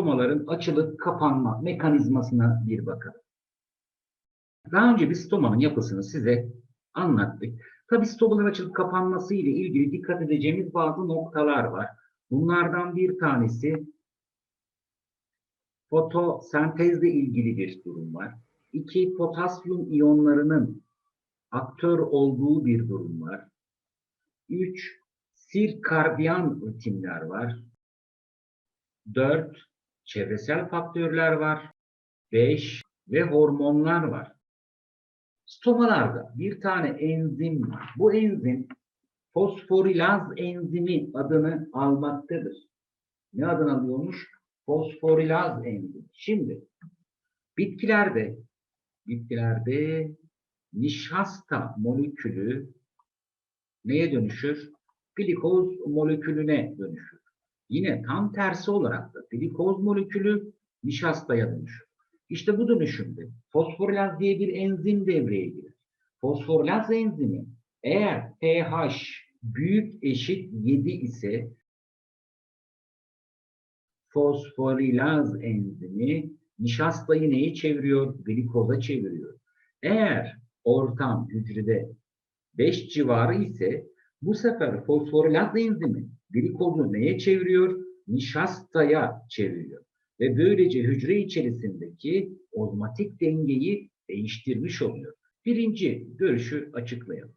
stomaların açılıp kapanma mekanizmasına bir bakalım. Daha önce bir stomanın yapısını size anlattık. Tabi stomaların açılıp kapanması ile ilgili dikkat edeceğimiz bazı noktalar var. Bunlardan bir tanesi fotosentezle ilgili bir durum var. İki, potasyum iyonlarının aktör olduğu bir durum var. Üç, sirkardiyan rutinler var. Dört, çevresel faktörler var. Beş ve hormonlar var. Stomalarda bir tane enzim var. Bu enzim fosforilaz enzimi adını almaktadır. Ne adını alıyormuş? Fosforilaz enzimi. Şimdi bitkilerde bitkilerde nişasta molekülü neye dönüşür? Glikoz molekülüne dönüşür. Yine tam tersi olarak da glikoz molekülü nişastaya dönüşür. İşte bu dönüşümde fosforilaz diye bir enzim devreye girer. Fosforilaz enzimi eğer pH büyük eşit 7 ise fosforilaz enzimi nişastayı neye çeviriyor? Glikoza çeviriyor. Eğer ortam hücrede 5 civarı ise bu sefer fosforilaz enzimi glikozu neye çeviriyor? Nişastaya çeviriyor. Ve böylece hücre içerisindeki ozmatik dengeyi değiştirmiş oluyor. Birinci görüşü açıklayalım.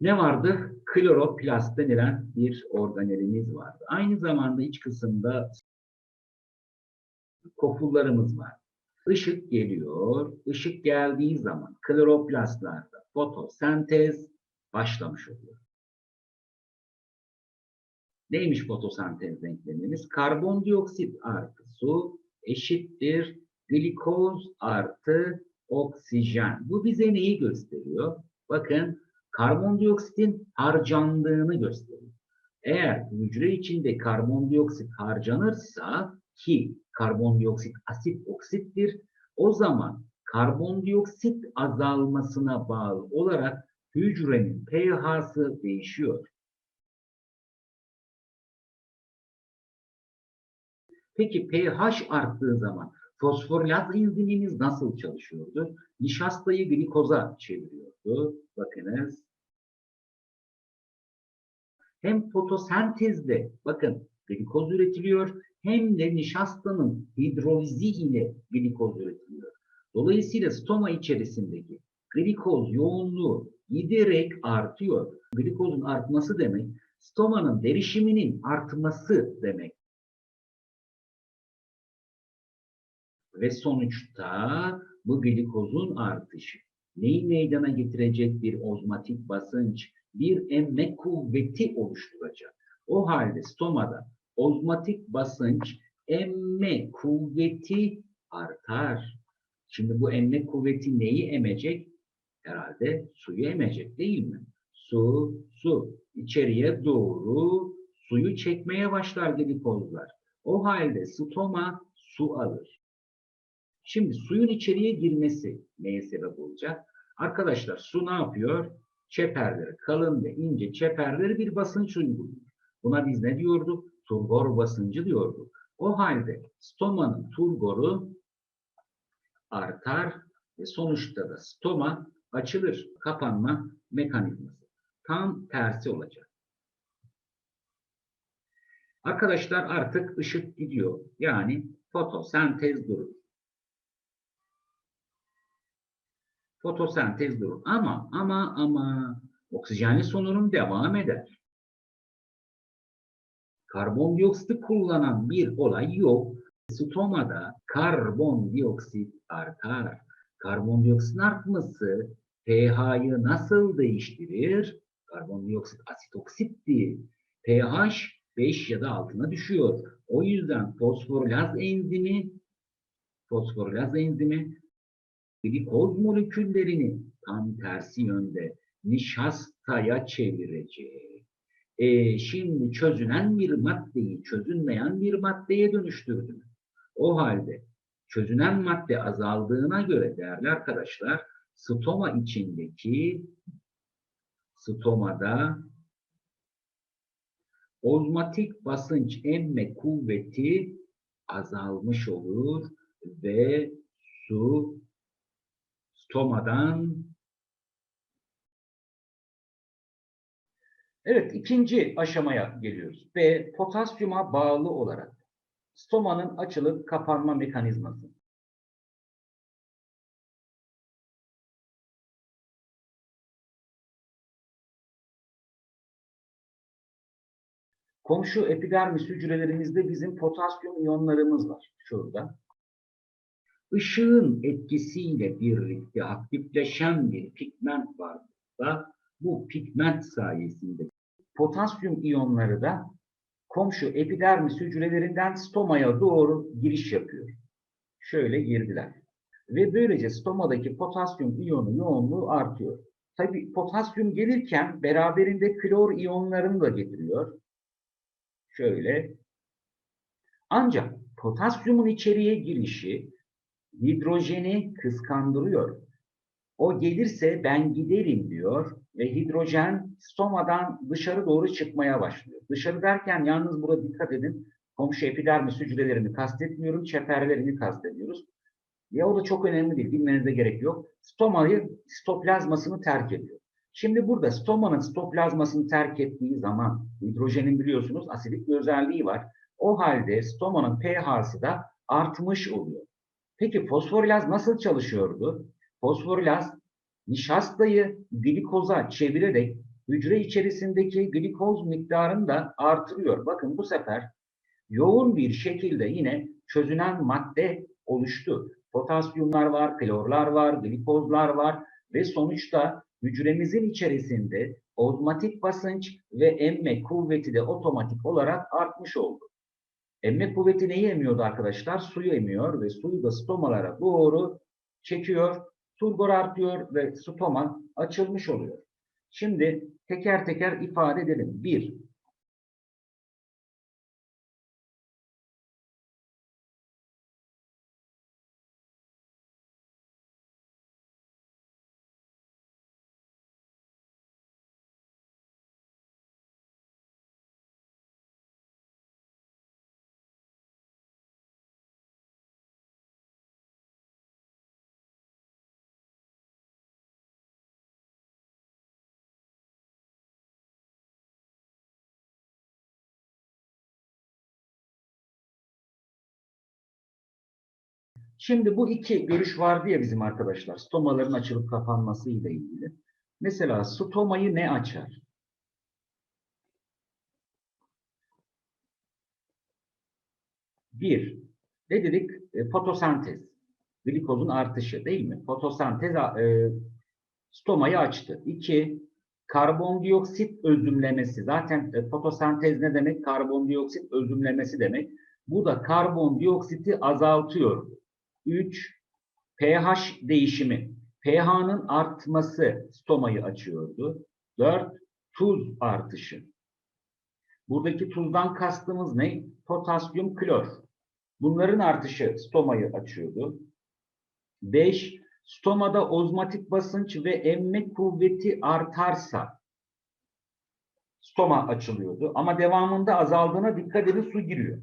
Ne vardı? Kloroplast denilen bir organelimiz vardı. Aynı zamanda iç kısımda kopullarımız var. Işık geliyor. Işık geldiği zaman kloroplastlarda fotosentez başlamış oluyor. Neymiş fotosentez denklemimiz? Karbondioksit artı su eşittir glikoz artı oksijen. Bu bize neyi gösteriyor? Bakın karbondioksitin harcandığını gösteriyor. Eğer hücre içinde karbondioksit harcanırsa ki karbondioksit asit oksittir, o zaman karbondioksit azalmasına bağlı olarak hücrenin pH'sı değişiyor. Peki pH arttığı zaman fosforilaz enzimimiz nasıl çalışıyordu? Nişastayı glikoza çeviriyordu. Bakınız. Hem fotosentezde bakın glikoz üretiliyor hem de nişastanın hidrolizi ile glikoz üretiliyor. Dolayısıyla stoma içerisindeki glikoz yoğunluğu giderek artıyor. Glikozun artması demek stomanın derişiminin artması demek. Ve sonuçta bu glikozun artışı neyi meydana getirecek bir ozmatik basınç, bir emme kuvveti oluşturacak. O halde stomada ozmatik basınç, emme kuvveti artar. Şimdi bu emme kuvveti neyi emecek? Herhalde suyu emecek değil mi? Su, su. içeriye doğru suyu çekmeye başlar glikozlar. O halde stoma su alır. Şimdi suyun içeriye girmesi neye sebep olacak? Arkadaşlar su ne yapıyor? Çeperleri, kalın ve ince çeperleri bir basınç uyguluyor. Buna biz ne diyorduk? Turgor basıncı diyorduk. O halde stomanın turgoru artar ve sonuçta da stoma açılır. Kapanma mekanizması. Tam tersi olacak. Arkadaşlar artık ışık gidiyor. Yani fotosentez durur. Fotosentez durur. Ama ama ama oksijenli solunum devam eder. Karbondioksit kullanan bir olay yok. Stomada karbondioksit artar. Karbondioksit artması pH'yı nasıl değiştirir? Karbondioksit asit oksittir. pH 5 ya da altına düşüyor. O yüzden fosforilaz enzimi fosforilaz enzimi glikoz moleküllerini tam tersi yönde nişastaya çevirecek. E, şimdi çözünen bir maddeyi çözünmeyen bir maddeye dönüştürdüm. O halde çözünen madde azaldığına göre değerli arkadaşlar stoma içindeki stomada ozmatik basınç emme kuvveti azalmış olur ve su stomadan Evet, ikinci aşamaya geliyoruz. B. Potasyuma bağlı olarak stomanın açılıp kapanma mekanizması. Komşu epidermis hücrelerimizde bizim potasyum iyonlarımız var şurada. Işığın etkisiyle birlikte aktifleşen bir pigment var. Bu pigment sayesinde potasyum iyonları da komşu epidermis hücrelerinden stomaya doğru giriş yapıyor. Şöyle girdiler. Ve böylece stomadaki potasyum iyonu yoğunluğu artıyor. Tabi potasyum gelirken beraberinde klor iyonlarını da getiriyor. Şöyle. Ancak potasyumun içeriye girişi hidrojeni kıskandırıyor. O gelirse ben giderim diyor ve hidrojen stomadan dışarı doğru çıkmaya başlıyor. Dışarı derken yalnız burada dikkat edin. Komşu epidermis hücrelerini kastetmiyorum, çeperlerini kastediyoruz. Ya o da çok önemli değil, bilmenize gerek yok. Stomayı, stoplazmasını terk ediyor. Şimdi burada stomanın stoplazmasını terk ettiği zaman hidrojenin biliyorsunuz asidik bir özelliği var. O halde stomanın pH'sı da artmış oluyor. Peki fosforilaz nasıl çalışıyordu? Fosforilaz nişastayı glikoza çevirerek hücre içerisindeki glikoz miktarını da artırıyor. Bakın bu sefer yoğun bir şekilde yine çözünen madde oluştu. Potasyumlar var, klorlar var, glikozlar var ve sonuçta hücremizin içerisinde ozmatik basınç ve emme kuvveti de otomatik olarak artmış oldu. Emme kuvveti neyi emiyordu arkadaşlar? Suyu emiyor ve suyu da stomalara doğru çekiyor. Turgor artıyor ve stoma açılmış oluyor. Şimdi teker teker ifade edelim. Bir, Şimdi bu iki görüş vardı ya bizim arkadaşlar. Stomaların açılıp kapanması ile ilgili. Mesela stomayı ne açar? Bir, ne dedik? E, fotosentez. Glikozun artışı değil mi? Fotosentez e, stomayı açtı. İki, karbondioksit özümlemesi. Zaten e, fotosentez ne demek? Karbondioksit özümlemesi demek. Bu da karbondioksiti azaltıyor. 3 pH değişimi. pH'nın artması stomayı açıyordu. 4 tuz artışı. Buradaki tuzdan kastımız ne? Potasyum klor. Bunların artışı stomayı açıyordu. 5 stomada ozmatik basınç ve emme kuvveti artarsa stoma açılıyordu. Ama devamında azaldığına dikkat edin su giriyor.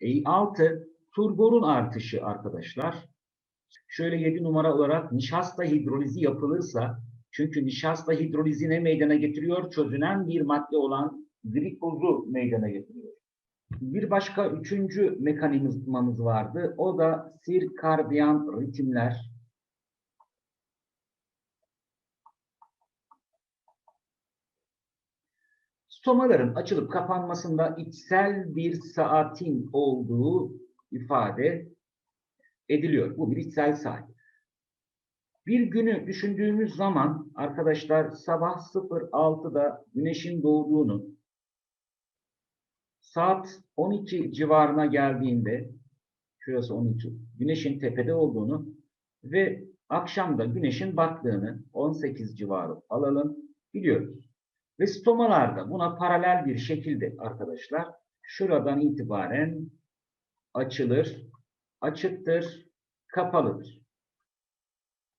E, 6 turgorun artışı arkadaşlar. Şöyle 7 numara olarak nişasta hidrolizi yapılırsa çünkü nişasta hidrolizi ne meydana getiriyor? Çözünen bir madde olan glikozu meydana getiriyor. Bir başka üçüncü mekanizmamız vardı. O da sirkardiyan ritimler. Stomaların açılıp kapanmasında içsel bir saatin olduğu ifade ediliyor. Bu bir içsel saat. Bir günü düşündüğümüz zaman arkadaşlar sabah 06'da güneşin doğduğunu saat 12 civarına geldiğinde şurası 12 güneşin tepede olduğunu ve akşamda güneşin battığını 18 civarı alalım biliyoruz. Ve stomalarda buna paralel bir şekilde arkadaşlar şuradan itibaren açılır, açıktır, kapalıdır.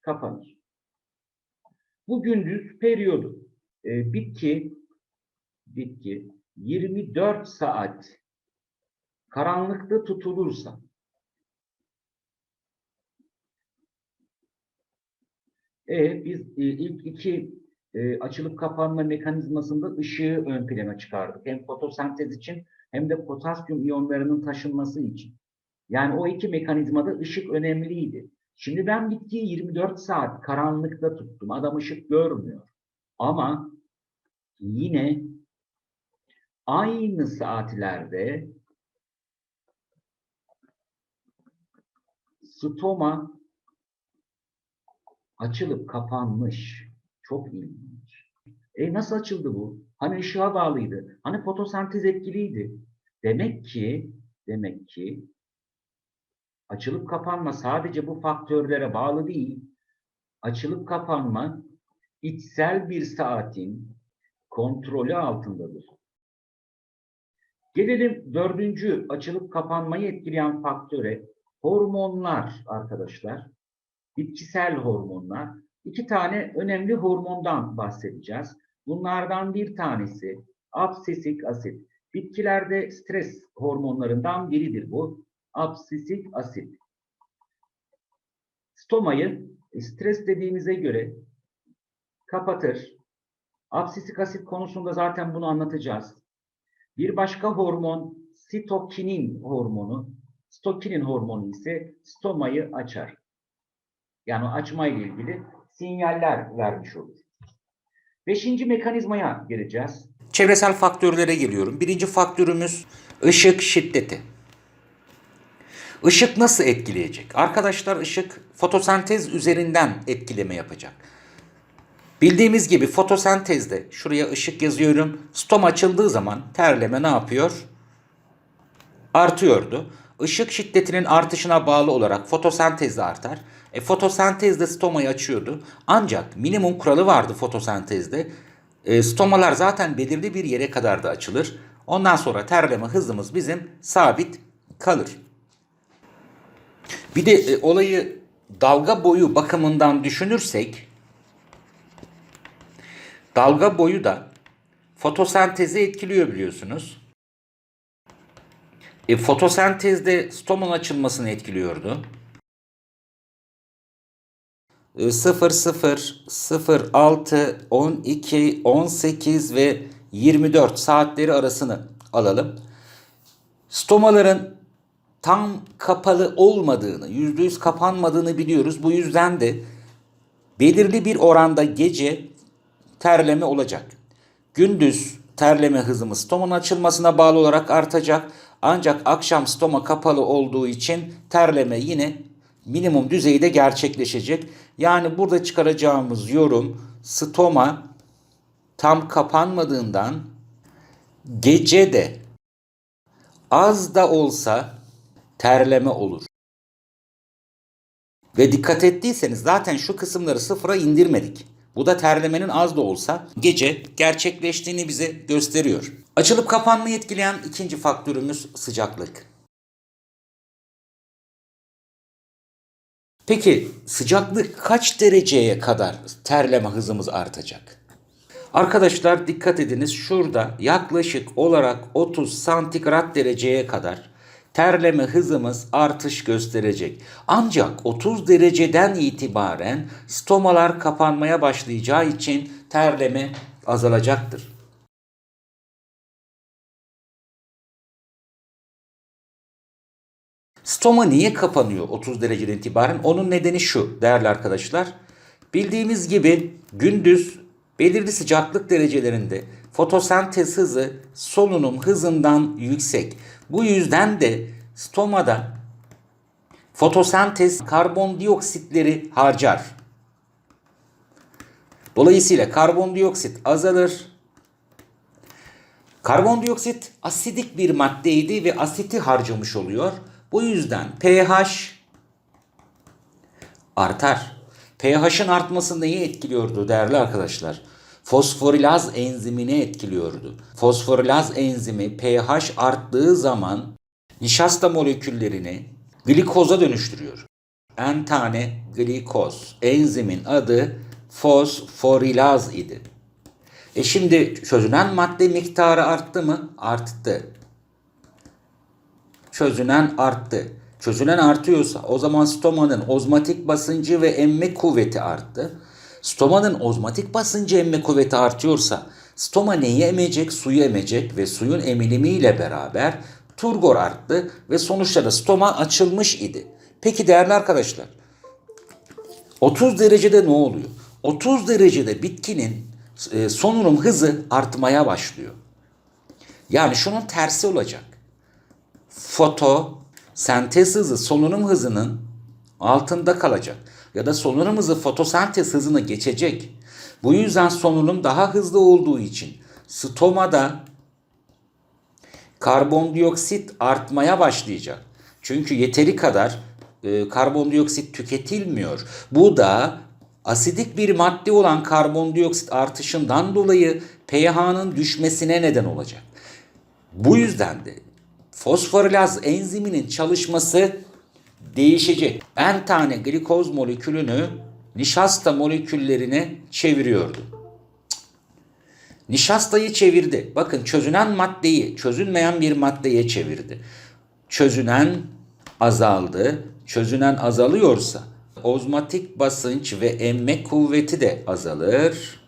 Kapanır. Bu gündüz periyodu. e, bitki bitki 24 saat karanlıkta tutulursa e, biz e, ilk iki e, açılıp kapanma mekanizmasında ışığı ön plana çıkardık. Hem fotosentez için hem de potasyum iyonlarının taşınması için. Yani o iki mekanizmada ışık önemliydi. Şimdi ben bitkiyi 24 saat karanlıkta tuttum. Adam ışık görmüyor. Ama yine aynı saatlerde stoma açılıp kapanmış. Çok ilginç. E nasıl açıldı bu? Hani ışığa bağlıydı. Hani fotosentez etkiliydi. Demek ki demek ki açılıp kapanma sadece bu faktörlere bağlı değil. Açılıp kapanma içsel bir saatin kontrolü altındadır. Gelelim dördüncü açılıp kapanmayı etkileyen faktöre. Hormonlar arkadaşlar. Bitkisel hormonlar. İki tane önemli hormondan bahsedeceğiz. Bunlardan bir tanesi absisik asit. Bitkilerde stres hormonlarından biridir bu. Absisik asit. Stomayı e, stres dediğimize göre kapatır. Absisik asit konusunda zaten bunu anlatacağız. Bir başka hormon sitokinin hormonu. Stokinin hormonu ise stomayı açar. Yani açma ile ilgili sinyaller vermiş olur. Beşinci mekanizmaya gireceğiz. Çevresel faktörlere geliyorum. Birinci faktörümüz ışık şiddeti. Işık nasıl etkileyecek? Arkadaşlar ışık fotosentez üzerinden etkileme yapacak. Bildiğimiz gibi fotosentezde şuraya ışık yazıyorum. Stom açıldığı zaman terleme ne yapıyor? Artıyordu. Işık şiddetinin artışına bağlı olarak fotosentez de artar. E, fotosentezde stomayı açıyordu. Ancak minimum kuralı vardı fotosentezde. E, stomalar zaten belirli bir yere kadar da açılır. Ondan sonra terleme hızımız bizim sabit kalır. Bir de e, olayı dalga boyu bakımından düşünürsek dalga boyu da fotosentezi etkiliyor biliyorsunuz. E, fotosentezde stomanın açılmasını etkiliyordu. E, 0, 0, 0, 6, 12, 18 ve 24 saatleri arasını alalım. Stomaların tam kapalı olmadığını, %100 kapanmadığını biliyoruz. Bu yüzden de belirli bir oranda gece terleme olacak. Gündüz terleme hızımız stomanın açılmasına bağlı olarak artacak. Ancak akşam stoma kapalı olduğu için terleme yine minimum düzeyde gerçekleşecek. Yani burada çıkaracağımız yorum stoma tam kapanmadığından gece de az da olsa terleme olur. Ve dikkat ettiyseniz zaten şu kısımları sıfıra indirmedik. Bu da terlemenin az da olsa gece gerçekleştiğini bize gösteriyor. Açılıp kapanmayı etkileyen ikinci faktörümüz sıcaklık. Peki sıcaklık kaç dereceye kadar terleme hızımız artacak? Arkadaşlar dikkat ediniz şurada yaklaşık olarak 30 santigrat dereceye kadar terleme hızımız artış gösterecek. Ancak 30 dereceden itibaren stomalar kapanmaya başlayacağı için terleme azalacaktır. Stoma niye kapanıyor 30 dereceden itibaren? Onun nedeni şu değerli arkadaşlar. Bildiğimiz gibi gündüz belirli sıcaklık derecelerinde fotosentez hızı solunum hızından yüksek. Bu yüzden de stomada fotosentez karbondioksitleri harcar. Dolayısıyla karbondioksit azalır. Karbondioksit asidik bir maddeydi ve asiti harcamış oluyor. Bu yüzden pH artar. pH'ın artması neyi etkiliyordu değerli arkadaşlar? Fosforilaz enzimini etkiliyordu. Fosforilaz enzimi pH arttığı zaman nişasta moleküllerini glikoza dönüştürüyor. En tane glikoz. Enzimin adı fosforilaz idi. E şimdi çözünen madde miktarı arttı mı? Arttı. Çözünen arttı. Çözünen artıyorsa o zaman stomanın ozmatik basıncı ve emme kuvveti arttı. Stomanın ozmatik basıncı emme kuvveti artıyorsa stoma neyi emecek? Suyu emecek ve suyun emilimiyle beraber turgor arttı ve sonuçta da stoma açılmış idi. Peki değerli arkadaşlar 30 derecede ne oluyor? 30 derecede bitkinin e, solunum hızı artmaya başlıyor. Yani şunun tersi olacak. Foto sentez hızı solunum hızının altında kalacak ya da solunum hızı fotosentez hızını geçecek. Bu yüzden solunum daha hızlı olduğu için stomada karbondioksit artmaya başlayacak. Çünkü yeteri kadar e, karbondioksit tüketilmiyor. Bu da asidik bir madde olan karbondioksit artışından dolayı pH'nın düşmesine neden olacak. Bu yüzden de fosforilaz enziminin çalışması değişecek. En tane glikoz molekülünü nişasta moleküllerine çeviriyordu. Nişastayı çevirdi. Bakın çözünen maddeyi çözünmeyen bir maddeye çevirdi. Çözünen azaldı. Çözünen azalıyorsa ozmatik basınç ve emme kuvveti de azalır.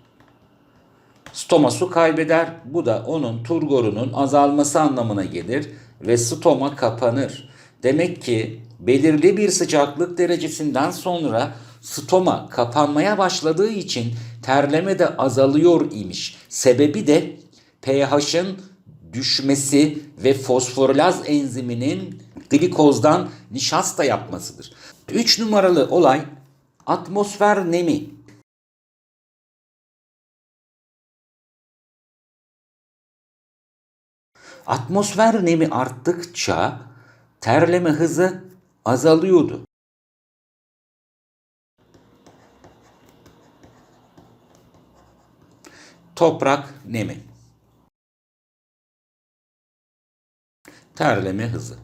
Stoma su kaybeder. Bu da onun turgorunun azalması anlamına gelir ve stoma kapanır. Demek ki belirli bir sıcaklık derecesinden sonra stoma kapanmaya başladığı için terleme de azalıyor imiş. Sebebi de pH'ın düşmesi ve fosforilaz enziminin glikozdan nişasta yapmasıdır. 3 numaralı olay atmosfer nemi. Atmosfer nemi arttıkça terleme hızı azalıyordu. Toprak nemi. Terleme hızı.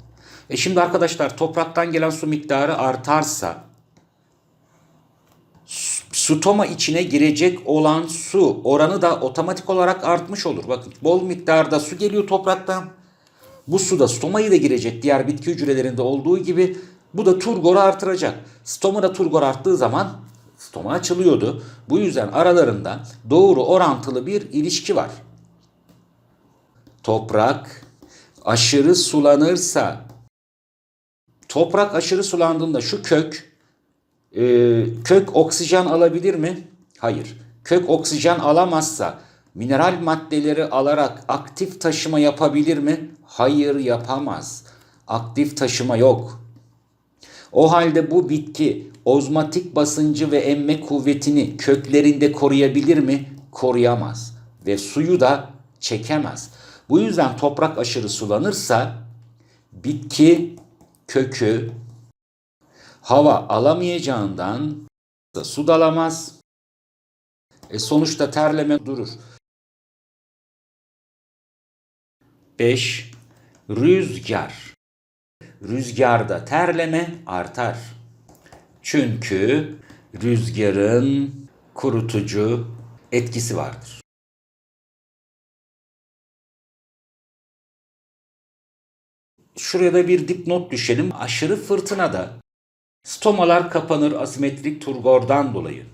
E şimdi arkadaşlar topraktan gelen su miktarı artarsa stoma içine girecek olan su oranı da otomatik olarak artmış olur. Bakın bol miktarda su geliyor topraktan. Bu su da stomayı da girecek diğer bitki hücrelerinde olduğu gibi bu da turgoru artıracak. Stoma da turgor arttığı zaman stoma açılıyordu. Bu yüzden aralarında doğru orantılı bir ilişki var. Toprak aşırı sulanırsa toprak aşırı sulandığında şu kök e, kök oksijen alabilir mi? Hayır. Kök oksijen alamazsa mineral maddeleri alarak aktif taşıma yapabilir mi? Hayır yapamaz. Aktif taşıma yok. O halde bu bitki ozmatik basıncı ve emme kuvvetini köklerinde koruyabilir mi? Koruyamaz. Ve suyu da çekemez. Bu yüzden toprak aşırı sulanırsa bitki kökü hava alamayacağından da su da alamaz. E sonuçta terleme durur. 5. Rüzgar. Rüzgarda terleme artar. Çünkü rüzgarın kurutucu etkisi vardır. Şuraya da bir dipnot düşelim. Aşırı fırtınada stomalar kapanır asimetrik turgordan dolayı.